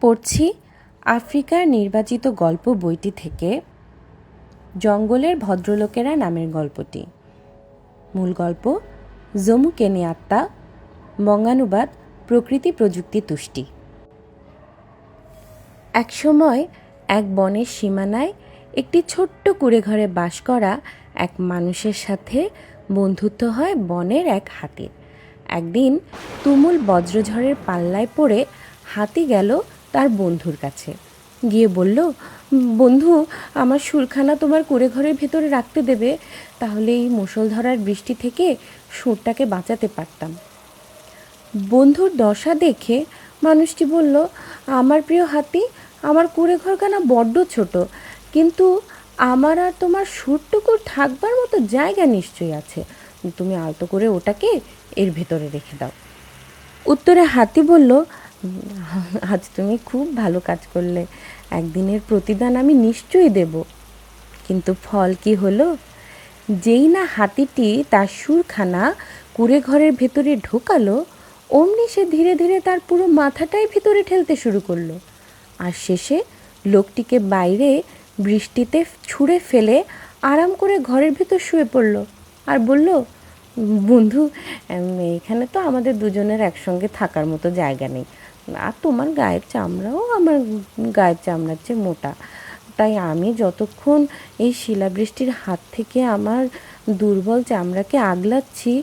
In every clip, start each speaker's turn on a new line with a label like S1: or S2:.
S1: পড়ছি আফ্রিকার নির্বাচিত গল্প বইটি থেকে জঙ্গলের ভদ্রলোকেরা নামের গল্পটি। মূল গল্প, জমু কেনে আত্মা বঙ্গানুবাদ প্রকৃতি প্রযুক্তি তুষ্টি। একসময় এক বনের সীমানায় একটি ছোট্ট কুড়ে ঘরে বাস করা এক মানুষের সাথে বন্ধুত্ব হয় বনের এক হাতির। একদিন তুমুল বজ্রঝড়ের পাল্লায় পড়ে হাতি গেল তার বন্ধুর কাছে। গিয়ে বলল, বন্ধু, আমার সুরখানা তোমার কুড়ে ঘরের ভেতরে রাখতে দেবে, তাহলে এই মুষলধারার বৃষ্টি থেকে সুরটাকে বাঁচাতে পারতাম। বন্ধুর দশা দেখে মানুষটি বলল, আমার প্রিয় হাতি, আমার কুড়ে ঘরখানা বড্ড ছোট, কিন্তু আমার আর তোমার সুরটুকু থাকবার মতো জায়গা নিশ্চয়ই আছে। তুমি আলতো করে ওটাকে এর ভেতরে রেখে দাও। উত্তরে হাতি বলল আজ তুমি খুব ভালো কাজ করলে। একদিনের প্রতিদান আমি নিশ্চয়ই দেব। কিন্তু ফল কি হলো? যেই না হাতিটি তার সুরখানা কুড়ে ঘরের ভেতরে ঢোকালো, অমনি সে ধীরে ধীরে তার পুরো মাথাটাই ভিতরে ঠেলতে শুরু করল। আর শেষে লোকটিকে বাইরে বৃষ্টিতে ছুঁড়ে ফেলে আরাম করে ঘরের ভেতর শুয়ে পড়ল আর বলল বন্ধু এখানে তো আমাদের দুজনের একসঙ্গে থাকার মতো জায়গা নেই। আর তোমার গায়ের চামড়াও আমার গায়ের চামড়ার চেয়ে মোটা। তাই আমি যতক্ষণ এই শিলাবৃষ্টির হাত থেকে আমার দুর্বল চামড়াকে আগলাচ্ছি,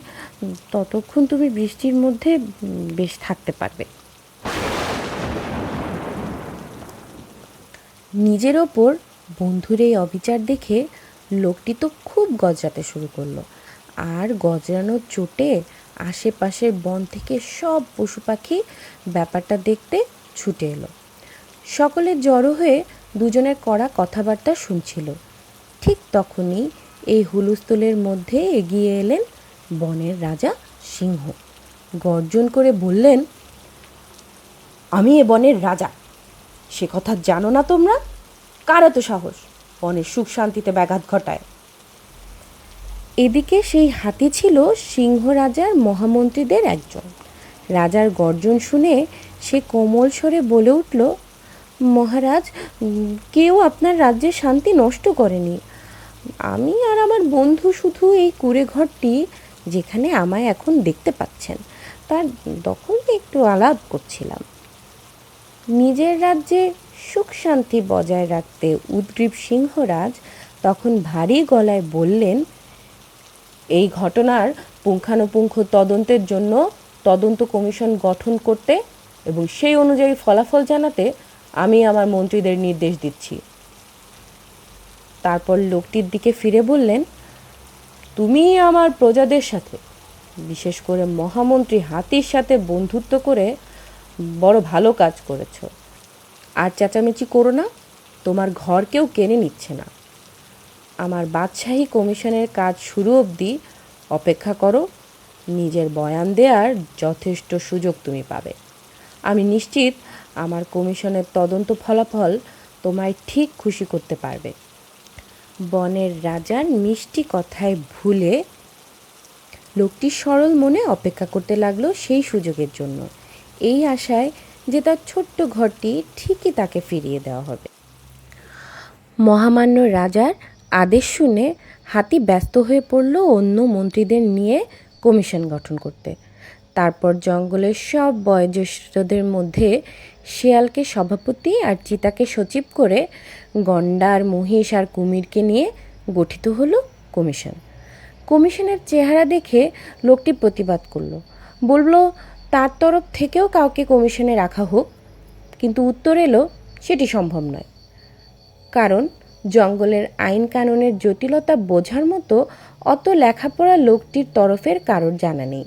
S1: ততক্ষণ তুমি বৃষ্টির মধ্যে বেশ থাকতে পারবে। নিজের ওপর বন্ধুর এই অবিচার দেখে লোকটি তো খুব গজরাতে শুরু করল। আর গজরানোর চোটে আশেপাশের বন থেকে সব পশু পাখি ব্যাপারটা দেখতে ছুটে এলো। সকলে জড়ো হয়ে দুজনের কড়া কথাবার্তা শুনছিল। ঠিক তখনই এই হুলুস্থলের মধ্যে এগিয়ে এলেন বনের রাজা সিংহ। গর্জন করে বললেন,
S2: আমি এ বনের রাজা। সে কথা জানো না তোমরা? কার এত সাহস? বনের সুখ শান্তিতে ব্যাঘাত ঘটায়।
S1: এদিকে সেই হাতি ছিল সিংহ রাজার মহামন্ত্রীদের একজন। রাজার গর্জন শুনে সে কোমল স্বরে বলে উঠল, মহারাজ, কেউ আপনার রাজ্যের শান্তি নষ্ট করেনি। আমি আর আমার বন্ধু শুধু এই কুড়ে ঘরটি, যেখানে আমায় এখন দেখতে পাচ্ছেন, তার দখল একটু আলাপ করছিলাম। নিজের রাজ্যে সুখ শান্তি বজায় রাখতে উদ্গ্রীব সিংহরাজ তখন ভারী গলায় বললেন এই ঘটনার পুঙ্খানুপুঙ্খ তদন্তের জন্য তদন্ত কমিশন গঠন করতে এবং সেই অনুযায়ী ফলাফল জানাতে আমি আমার মন্ত্রীদের নির্দেশ দিচ্ছি। তারপর লোকটির দিকে ফিরে বললেন, তুমি আমার প্রজাদের সাথে, বিশেষ করে মহামন্ত্রী হাতির সাথে বন্ধুত্ব করে বড় ভালো কাজ করেছ। আর চেঁচামেচি করো না, তোমার ঘর কেউ কেনে নিচ্ছে না। আমার বাদশাহী কমিশনের কাজ শুরু অবধি অপেক্ষা করো, নিজের বয়ান দেওয়ার যথেষ্ট সুযোগ তুমি পাবে। আমি নিশ্চিত আমার কমিশনের তদন্ত ফলাফল তোমায় ঠিক খুশি করতে পারবে। বনের রাজার মিষ্টি কথায় ভুলে লোকটি সরল মনে অপেক্ষা করতে লাগল সেই সুযোগের জন্য। এই আশায় যে তার ছোট্ট ঘরটি ঠিকই তাকে ফিরিয়ে দেওয়া হবে। মহামান্য রাজার আদেশ শুনে হাতি ব্যস্ত হয়ে পড়ল অন্য মন্ত্রীদের নিয়ে কমিশন গঠন করতে। তারপর জঙ্গলের সব বয়োজ্যেষ্ঠদের মধ্যে শিয়ালকে সভাপতি আর চিতাকে সচিব করে গন্ডার, মহিষ আর কুমিরকে নিয়ে গঠিত হলো কমিশন। কমিশনের চেহারা দেখে লোকটি প্রতিবাদ করল। বলল, তার তরফ থেকেও কাউকে কমিশনে রাখা হোক। কিন্তু উত্তর এলো, সেটি সম্ভব নয়। কারণ জঙ্গলের আইন কানুনের জটিলতা বোঝার মতো অত লেখাপড়া লোকটির তরফের কারোর জানা নেই।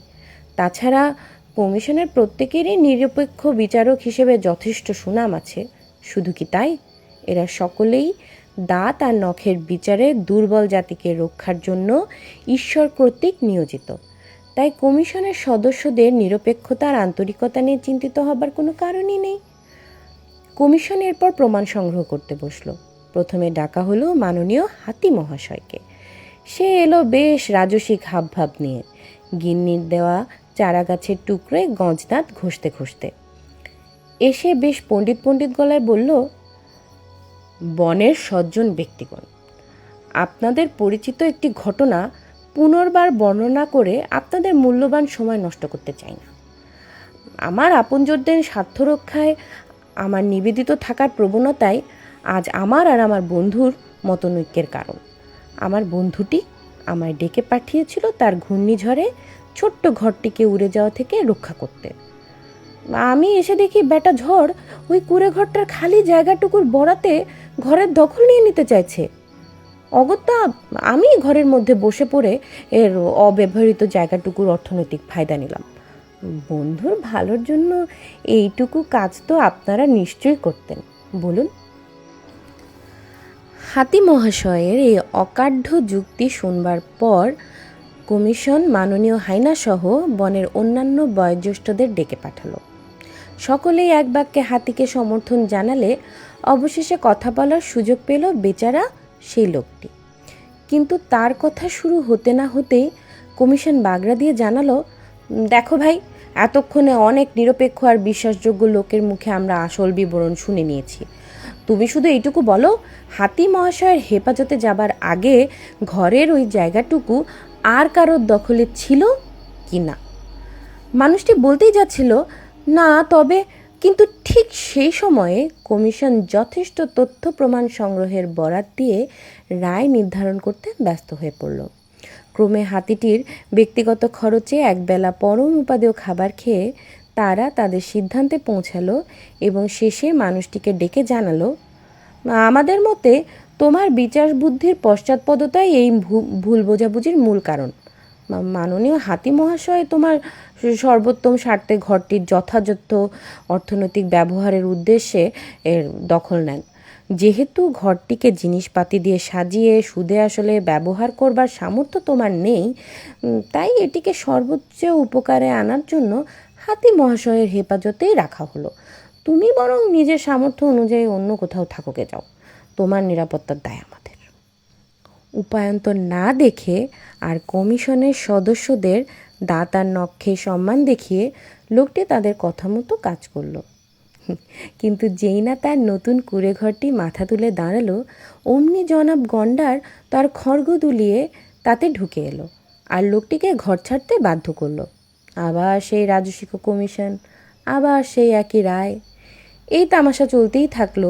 S1: তাছাড়া কমিশনের প্রত্যেকেরই নিরপেক্ষ বিচারক হিসেবে যথেষ্ট সুনাম আছে। শুধু কি তাই? এরা সকলেই দাঁত আর নখের বিচারে দুর্বল জাতিকে রক্ষার জন্য ঈশ্বর কর্তৃক নিয়োজিত। তাই কমিশনের সদস্যদের নিরপেক্ষতার আন্তরিকতা নিয়ে চিন্তিত হবার কোনো কারণই নেই। কমিশন এরপর প্রমাণ সংগ্রহ করতে বসল। প্রথমে ডাকা হলো মাননীয় হাতি মহাশয়কে। সে এলো বেশ রাজসিক হাবভাব নিয়ে। গিন্নির দেওয়া চারা গাছের টুকরোয় গঞ্জদাঁত ঘষতে ঘষতে। এসে বেশ পণ্ডিত পণ্ডিত গলায় বলল, বনের সজ্জন ব্যক্তিগণ, আপনাদের পরিচিত একটি ঘটনা পুনর্বার বর্ণনা করে আপনাদের মূল্যবান সময় নষ্ট করতে চাই না। আমার আপনজনদের স্বার্থ রক্ষায় আমার নিবেদিত থাকার প্রবণতায় আজ আমার আর আমার বন্ধুর মতনৈক্যের কারণ। আমার বন্ধুটি আমায় ডেকে পাঠিয়েছিল তার ঘূর্ণিঝড়ে ছোট্ট ঘরটিকে উড়ে যাওয়া থেকে রক্ষা করতে। আমি এসে দেখি বেটা ঝড় ওই কুড়ে ঘরটার খালি জায়গাটুকুর বড়াতে ঘরের দখল নিয়ে নিতে চাইছে। অগত্যা, আমি ঘরের মধ্যে বসে পড়ে এর অব্যবহৃত জায়গাটুকুর অর্থনৈতিক ফায়দা নিলাম। বন্ধুর ভালোর জন্য এইটুকু কাজ তো আপনারা নিশ্চয়ই করতেন। বলুন হাতি মহাশয়ের এই অকাঢ্য যুক্তি শুনবার পর কমিশন মাননীয় হাইনাসহ বনের অন্যান্য বয়োজ্যেষ্ঠদের ডেকে পাঠালো। সকলেই এক বাক্যে হাতিকে সমর্থন জানালে অবশেষে কথা বলার সুযোগ পেল বেচারা সেই লোকটি। কিন্তু তার কথা শুরু হতে না হতেই কমিশন বাগড়া দিয়ে জানালো, দেখো ভাই, এতক্ষণে অনেক নিরপেক্ষ আর বিশ্বাসযোগ্য লোকের মুখে আমরা আসল বিবরণ শুনে নিয়েছি। তুমি শুধু এইটুকু বলো, হাতি মহাশয়ের হেফাজতে যাবার আগে ঘরের ওই জায়গাটুকু আর কারোর দখলে ছিল কি না? মানুষটি বলতেই যাচ্ছিল, না, তবে কিন্তু ঠিক সেই সময়ে কমিশন যথেষ্ট তথ্য প্রমাণ সংগ্রহের বরাত দিয়ে রায় নির্ধারণ করতে ব্যস্ত হয়ে পড়ল। ক্রমে হাতিটির ব্যক্তিগত খরচে একবেলা পরম উপাদেয় খাবার খেয়ে তারা তাদের সিদ্ধান্তে পৌঁছালো এবং শেষে মানুষটিকে ডেকে জানালো, আমাদের মতে তোমার বিচার বুদ্ধির পশ্চাৎপদতাই এই ভুল বোঝাবুঝির মূল কারণ। মাননীয় হাতি মহাশয় তোমার সর্বোত্তম স্বার্থে ঘরটির যথাযথ অর্থনৈতিক ব্যবহারের উদ্দেশ্যে এর দখল নেন। যেহেতু ঘরটিকে জিনিসপাতি দিয়ে সাজিয়ে, সুদে আসলে ব্যবহার করবার সামর্থ্য তোমার নেই তাই এটিকে সর্বোচ্চ উপকারে আনার জন্য হাতি মহাশয়ের হেফাজতেই রাখা হলো। তুমি বরং নিজের সামর্থ্য অনুযায়ী অন্য কোথাও থাকোকে যাও। তোমার নিরাপত্তার দায় আমাদের। উপায়ন্তর না দেখে আর কমিশনের সদস্যদের দাতার নক্ষে সম্মান দেখিয়ে লোকটি তাদের কথা মতো কাজ করল। কিন্তু যেই না তার নতুন কুড়ে ঘরটি মাথা তুলে দাঁড়াল, অমনি জনাব গন্ডার তার খড়গ দুলিয়ে তাতে ঢুকে এলো আর লোকটিকে ঘর ছাড়তে বাধ্য করল। আবার সেই রাজস্বিক কমিশন, আবার সেই একই রায়। এই তামাশা চলতেই থাকল।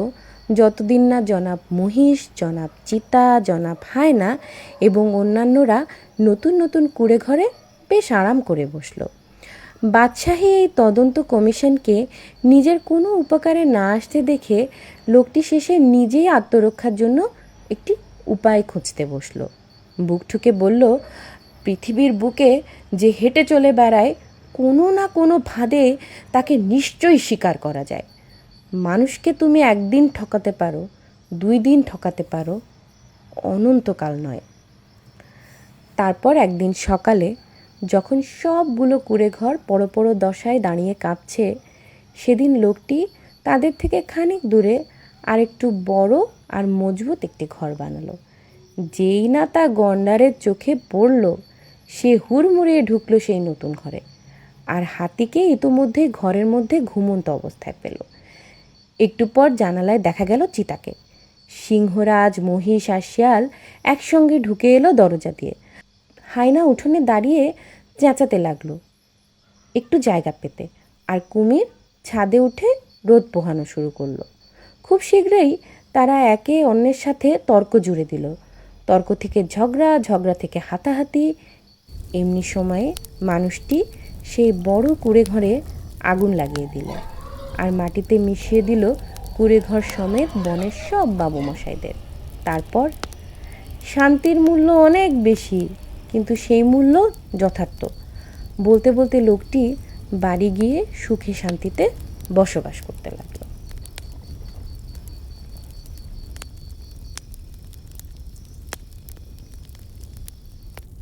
S1: যতদিন না জনাব মহিষ, জনাব চিতা, জনাব হায়না এবং অন্যান্যরা নতুন নতুন কুড়ে ঘরে বেশ আরাম করে বসল। বাদশাহী এই তদন্ত কমিশনকে নিজের কোনো উপকারে না আসতে দেখে লোকটি শেষে নিজেই আত্মরক্ষার জন্য একটি উপায় খুঁজতে বসল। বুক ঠুকে বলল পৃথিবীর বুকে যে হেঁটে চলে বেড়ায়, কোনো না কোনো ফাঁদে তাকে নিশ্চয়ই স্বীকার করা যায়। মানুষকে তুমি একদিন ঠকাতে পারো, দুই দিন ঠকাতে পারো, অনন্তকাল নয়। তারপর একদিন সকালে যখন সবগুলো কুড়ে ঘর পড়ো পড়ো দশায় দাঁড়িয়ে কাঁপছে, সেদিন লোকটি তাদের থেকে খানিক দূরে আর একটু বড় আর মজবুত একটি ঘর বানালো। যেই না তা গন্ডারের চোখে পড়ল সে হুড়মুড়িয়ে ঢুকলো সেই নতুন ঘরে। আর হাতিকে ইতোমধ্যেই ঘরের মধ্যে ঘুমন্ত অবস্থায় পেল। একটু পর জানালায় দেখা গেল চিতাকে। সিংহরাজ, মহিষ আর শিয়াল একসঙ্গে ঢুকে এলো দরজা দিয়ে। হাইনা উঠোনে দাঁড়িয়ে চেঁচাতে লাগল। একটু জায়গা পেতে। আর কুমির ছাদে উঠে রোদ পোহানো শুরু করল। খুব শীঘ্রই তারা একে অন্যের সাথে তর্ক জুড়ে দিল। তর্ক থেকে ঝগড়া ঝগড়া থেকে হাতাহাতি এমনি সময়ে মানুষটি সেই বড় কুড়ে ঘরে আগুন লাগিয়ে দিল আর মাটিতে মিশিয়ে দিল কুড়ে ঘর সমেত বনের সব বাবু মশাইদের তারপর শান্তির মূল্য অনেক বেশি, কিন্তু সেই মূল্য যথার্থ। বলতে বলতে লোকটি বাড়ি গিয়ে সুখে শান্তিতে বসবাস করতে লাগল।